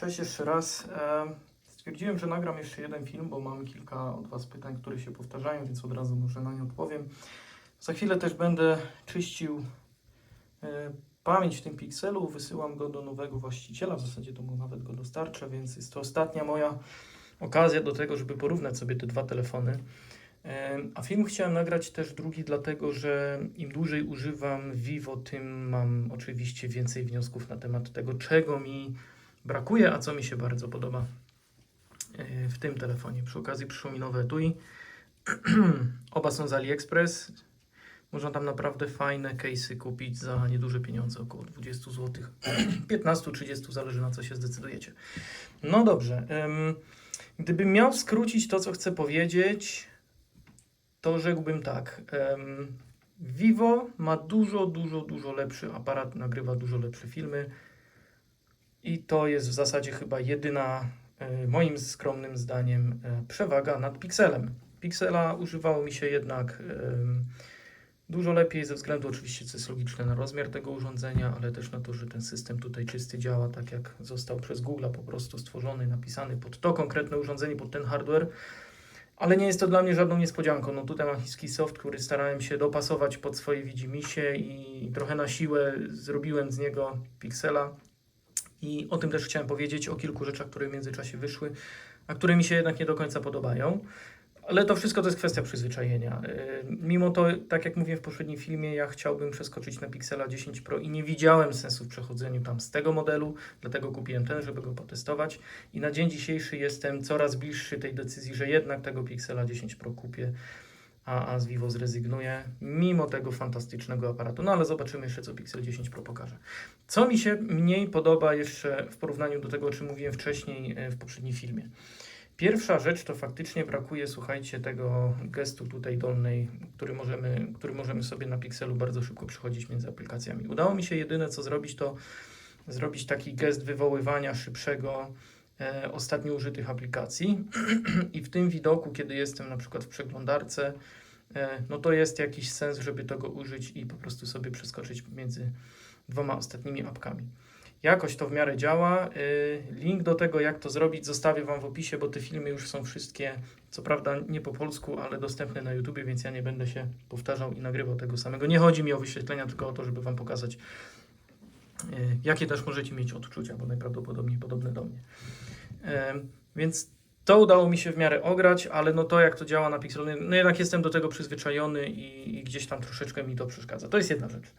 Cześć jeszcze raz. Stwierdziłem, że nagram jeszcze jeden film, bo mam kilka od Was pytań, które się powtarzają, więc od razu może na nie odpowiem. Za chwilę też będę czyścił e, pamięć w tym pikselu, wysyłam go do nowego właściciela, w zasadzie to mu nawet go dostarczę, więc jest to ostatnia moja okazja do tego, żeby porównać sobie te dwa telefony. A film chciałem nagrać też drugi, dlatego że im dłużej używam Vivo, tym mam oczywiście więcej wniosków na temat tego, czego mi brakuje, a co mi się bardzo podoba e, w tym telefonie. Przy okazji przyszło mi nowe etui. Oba są z AliExpress. Można tam naprawdę fajne case'y kupić za nieduże pieniądze, około 20 zł. 15-30, zależy na co się zdecydujecie. No dobrze. Gdybym miał skrócić to, co chcę powiedzieć, to rzekłbym tak. Vivo ma dużo, dużo, dużo lepszy aparat, nagrywa dużo lepsze filmy. I to jest w zasadzie chyba jedyna, e, moim skromnym zdaniem, e, przewaga nad Pixelem. Pixela używało mi się jednak em, dużo lepiej ze względu oczywiście, co jest logiczne, na rozmiar tego urządzenia, ale też na to, że ten system tutaj czysty działa tak, jak został przez Google po prostu stworzony, napisany pod to konkretne urządzenie, pod ten hardware. Ale nie jest to dla mnie żadną niespodzianką. No tutaj mam chiński soft, który starałem się dopasować pod swoje widzimisię i trochę na siłę zrobiłem z niego Pixela. I o tym też chciałem powiedzieć, o kilku rzeczach, które w międzyczasie wyszły, a które mi się jednak nie do końca podobają. Ale to wszystko to jest kwestia przyzwyczajenia. Yy, Mimo to, tak jak mówiłem w poprzednim filmie, ja chciałbym przeskoczyć na Pixela 10 Pro i nie widziałem sensu w przechodzeniu tam z tego modelu, dlatego kupiłem ten, żeby go potestować. I na dzień dzisiejszy jestem coraz bliższy tej decyzji, że jednak tego Pixela 10 Pro kupię, a, a z Vivo zrezygnuję, mimo tego fantastycznego aparatu. No ale zobaczymy jeszcze, co Pixel 10 Pro pokaże. Co mi się mniej podoba jeszcze w porównaniu do tego, o czym mówiłem wcześniej e, w poprzednim filmie. Pierwsza rzecz to faktycznie brakuje, słuchajcie, tego gestu tutaj dolnej, który możemy, który możemy sobie na Pixelu bardzo szybko przechodzić między aplikacjami. Udało mi się jedyne co zrobić, to zrobić taki gest wywoływania szybszego ostatnio użytych aplikacji i w tym widoku, kiedy jestem na przykład w przeglądarce, e, no to jest jakiś sens, żeby tego użyć i po prostu sobie przeskoczyć między dwoma ostatnimi apkami. Jakoś to w miarę działa. Y, Link do tego, jak to zrobić, zostawię Wam w opisie, bo te filmy już są wszystkie, co prawda nie po polsku, ale dostępne na YouTube, więc ja nie będę się powtarzał i nagrywał tego samego. Nie chodzi mi o wyświetlenia, tylko o to, żeby Wam pokazać, jakie też możecie mieć odczucia, bo najprawdopodobniej podobne do mnie. Więc to udało mi się w miarę ograć, ale no to jak to działa na Pixelu, no jednak jestem do tego przyzwyczajony i, i gdzieś tam troszeczkę mi to przeszkadza. To jest jedna rzecz.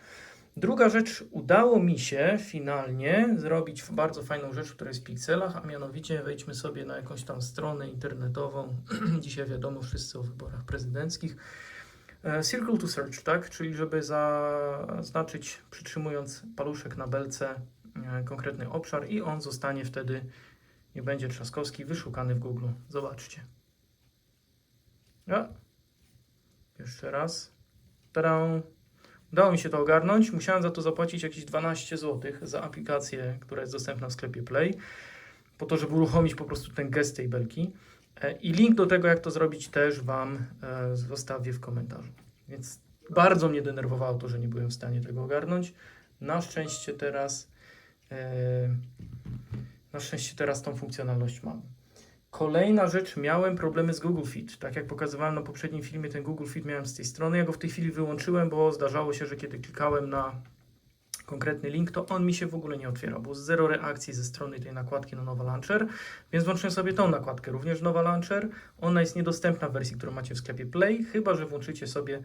Druga rzecz, udało mi się finalnie zrobić bardzo fajną rzecz, która jest w pikselach, a mianowicie wejdźmy sobie na jakąś tam stronę internetową. Dzisiaj wiadomo wszyscy o wyborach prezydenckich. E, Circle to search, tak? Czyli żeby zaznaczyć, przytrzymując paluszek na belce, e, konkretny obszar i on zostanie wtedy, nie będzie Trzaskowski, wyszukany w Google. Zobaczcie. A. Jeszcze raz. Tadę. Udało mi się to ogarnąć. Musiałem za to zapłacić jakieś 12 zł za aplikację, która jest dostępna w sklepie Play, po to, żeby uruchomić po prostu ten gest tej belki. E, I link do tego, jak to zrobić, też Wam e, zostawię w komentarzu. Więc bardzo mnie denerwowało to, że nie byłem w stanie tego ogarnąć. Na szczęście teraz, e, na szczęście teraz tą funkcjonalność mam. Kolejna rzecz, miałem problemy z Google Fit. Tak jak pokazywałem na poprzednim filmie, ten Google Fit miałem z tej strony. Ja go w tej chwili wyłączyłem, bo zdarzało się, że kiedy klikałem na konkretny link, to on mi się w ogóle nie otwierał. Było zero reakcji ze strony tej nakładki na Nowa Launcher, więc włączyłem sobie tą nakładkę, również Nowa Launcher. Ona jest niedostępna w wersji, którą macie w sklepie Play, chyba że włączycie sobie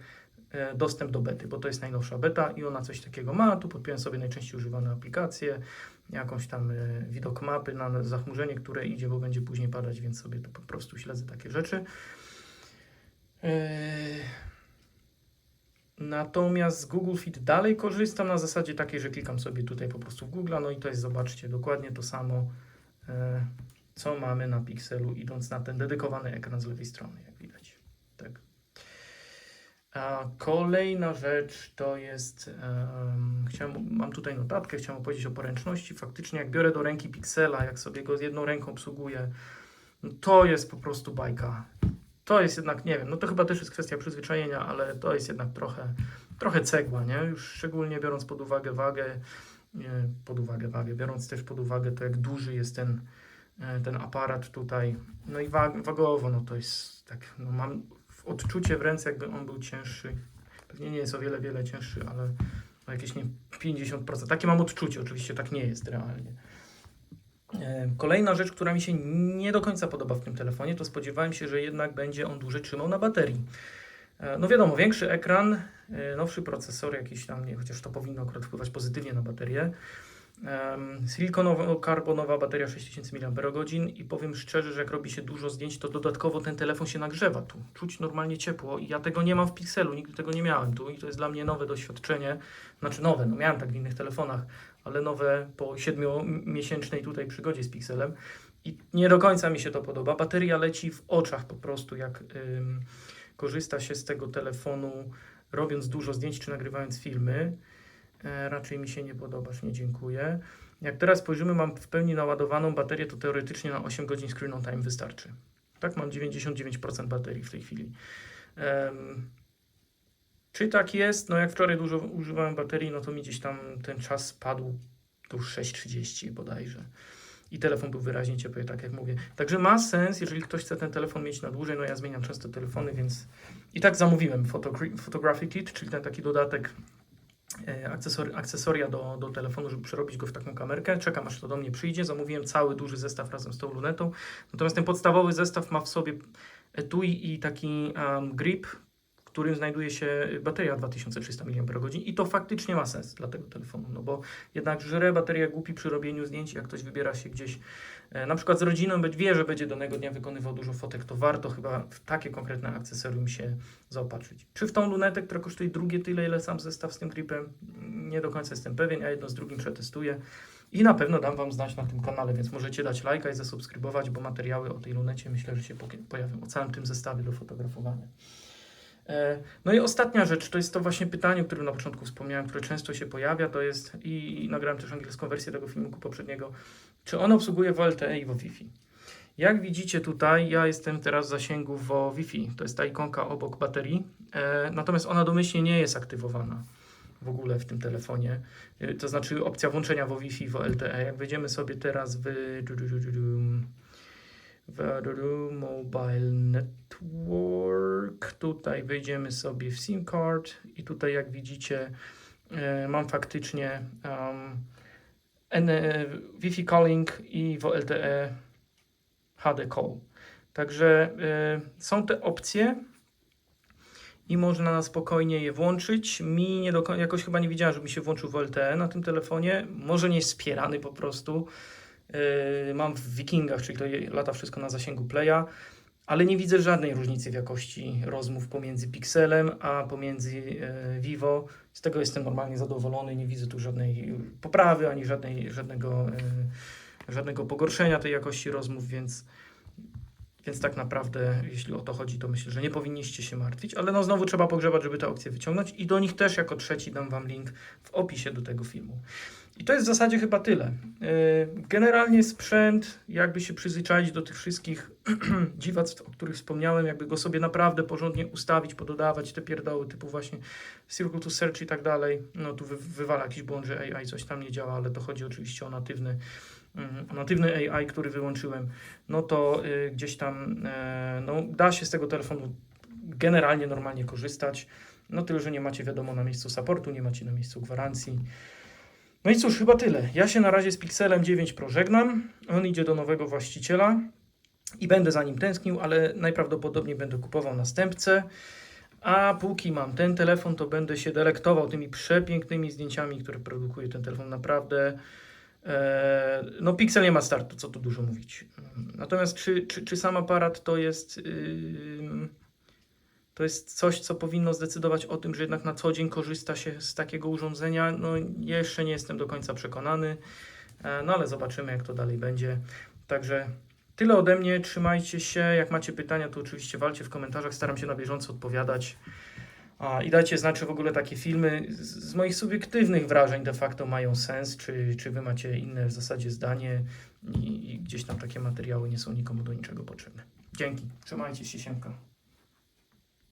dostęp do bety, bo to jest najnowsza beta i ona coś takiego ma. Tu podpiąłem sobie najczęściej używane aplikacje, jakąś tam e, widok mapy na zachmurzenie, które idzie, bo będzie później padać, więc sobie to po prostu śledzę takie rzeczy. E, Natomiast z Google Fit dalej korzystam na zasadzie takiej, że klikam sobie tutaj po prostu w Google, no i to jest, zobaczcie, dokładnie to samo, e, co mamy na Pixelu, idąc na ten dedykowany ekran z lewej strony, jak widać. Tak. A kolejna rzecz to jest, em, chciałem, mam tutaj notatkę, chciałem opowiedzieć o poręczności. Faktycznie jak biorę do ręki Pixela, jak sobie go z jedną ręką obsługuję, no to jest po prostu bajka. To jest jednak, nie wiem, no to chyba też jest kwestia przyzwyczajenia, ale to jest jednak trochę, trochę cegła, nie? Już szczególnie biorąc pod uwagę wagę e, pod uwagę wagę, biorąc też pod uwagę to, jak duży jest ten, e, ten aparat tutaj. No i wa- wagowo, no to jest tak, no mam odczucie w ręce, jakby on był cięższy. Pewnie nie jest o wiele, wiele cięższy, ale o jakieś nie 50%. Takie mam odczucie, oczywiście tak nie jest realnie. Kolejna rzecz, która mi się nie do końca podoba w tym telefonie, to spodziewałem się, że jednak będzie on dłużej trzymał na baterii. E, No wiadomo, większy ekran, e, nowszy procesor jakiś tam, nie, chociaż to powinno akurat wpływać pozytywnie na baterię. Silikonowo-karbonowa bateria 6000 mAh i powiem szczerze, że jak robi się dużo zdjęć, to dodatkowo ten telefon się nagrzewa tu. Czuć normalnie ciepło i ja tego nie mam w Pixelu, nigdy tego nie miałem tu i to jest dla mnie nowe doświadczenie. Znaczy nowe, no miałem tak w innych telefonach, ale nowe po 7-miesięcznej tutaj przygodzie z Pixelem i nie do końca mi się to podoba. Bateria leci w oczach po prostu, jak ym, korzysta się z tego telefonu, robiąc dużo zdjęć czy nagrywając filmy. E, raczej mi się nie podobasz, nie dziękuję. Jak teraz spojrzymy, mam w pełni naładowaną baterię, to teoretycznie na 8 godzin screen on time wystarczy. Tak, mam 99% baterii w tej chwili. Em, czy tak jest? No jak wczoraj dużo używałem baterii, no to mi gdzieś tam ten czas spadł do 6.30 bodajże. I telefon był wyraźnie ciepły, tak jak mówię. Także ma sens, jeżeli ktoś chce ten telefon mieć na dłużej, no ja zmieniam często telefony, więc i tak zamówiłem Photogri- Photography Kit, czyli ten taki dodatek e, akcesor- akcesoria do, do telefonu, żeby przerobić go w taką kamerkę. Czekam aż to do mnie przyjdzie. Zamówiłem cały duży zestaw razem z tą lunetą. Natomiast ten podstawowy zestaw ma w sobie etui i taki um, grip, w którym znajduje się bateria 2300 mAh i to faktycznie ma sens dla tego telefonu, no bo jednak żre bateria głupi przy robieniu zdjęć, jak ktoś wybiera się gdzieś na przykład z rodziną, wie, że będzie danego dnia wykonywał dużo fotek, to warto chyba w takie konkretne akcesorium się zaopatrzyć. Czy w tą lunetę, która kosztuje drugie tyle, ile sam zestaw z tym gripem? Nie do końca jestem pewien, ja jedno z drugim przetestuję. I na pewno dam Wam znać na tym kanale, więc możecie dać lajka i zasubskrybować, bo materiały o tej lunecie myślę, że się pojawią, o całym tym zestawie do fotografowania. E, No i ostatnia rzecz, to jest to właśnie pytanie, o którym na początku wspomniałem, które często się pojawia, to jest, i nagrałem też angielską wersję tego filmiku poprzedniego, czy on obsługuje VLTE i Wi-Fi. Jak widzicie tutaj, ja jestem teraz w zasięgu w Wi-Fi, to jest ta ikonka obok baterii, e, natomiast ona domyślnie nie jest aktywowana w ogóle w tym telefonie, E, to znaczy opcja włączenia w Wi-Fi, w LTE. Jak wejdziemy sobie teraz w w Mobile Network, tutaj wejdziemy sobie w SIM card i tutaj jak widzicie e, mam faktycznie um, Wi-Fi calling i w LTE HD call. Także e, są te opcje i można na spokojnie je włączyć. Mi nie do końca, jakoś chyba nie widziałem, żeby się włączył w LTE na tym telefonie. Może nie jest wspierany po prostu. Yy, mam w Wikingach, czyli to lata wszystko na zasięgu playa, ale nie widzę żadnej różnicy w jakości rozmów pomiędzy Pixelem a pomiędzy yy, Vivo. Z tego jestem normalnie zadowolony, nie widzę tu żadnej poprawy ani żadnej, żadnego, yy, żadnego pogorszenia tej jakości rozmów, więc więc tak naprawdę, jeśli o to chodzi, to myślę, że nie powinniście się martwić, ale no znowu trzeba pogrzebać, żeby te opcje wyciągnąć i do nich też jako trzeci dam Wam link w opisie do tego filmu. I to jest w zasadzie chyba tyle. Yy, Generalnie sprzęt, jakby się przyzwyczaić do tych wszystkich dziwactw, o których wspomniałem, jakby go sobie naprawdę porządnie ustawić, pododawać te pierdoły typu właśnie Circle to Search i tak dalej. No tu wy, wywala jakiś błąd, że AI coś tam nie działa, ale to chodzi oczywiście o natywny, mm, natywny AI, który wyłączyłem no to y, gdzieś tam e, no, da się z tego telefonu generalnie normalnie korzystać. No tyle, że nie macie wiadomo na miejscu supportu, nie macie na miejscu gwarancji. No i cóż, chyba tyle. Ja się na razie z Pixelem 9 Pro żegnam. On idzie do nowego właściciela i będę za nim tęsknił, ale najprawdopodobniej będę kupował następcę. A póki mam ten telefon, to będę się delektował tymi przepięknymi zdjęciami, które produkuje ten telefon. Naprawdę E, No, Pixel nie ma startu, co tu dużo mówić. Natomiast czy, czy, czy sam aparat to jest, ym, to jest coś, co powinno zdecydować o tym, że jednak na co dzień korzysta się z takiego urządzenia? No, jeszcze nie jestem do końca przekonany, E, no ale zobaczymy, jak to dalej będzie. Także tyle ode mnie. Trzymajcie się. Jak macie pytania, to oczywiście walcie w komentarzach. Staram się na bieżąco odpowiadać. A, I dajcie znać, czy w ogóle takie filmy z, moich subiektywnych wrażeń de facto mają sens, czy, czy wy macie inne w zasadzie zdanie i, i gdzieś tam takie materiały nie są nikomu do niczego potrzebne. Dzięki, trzymajcie się, siemka.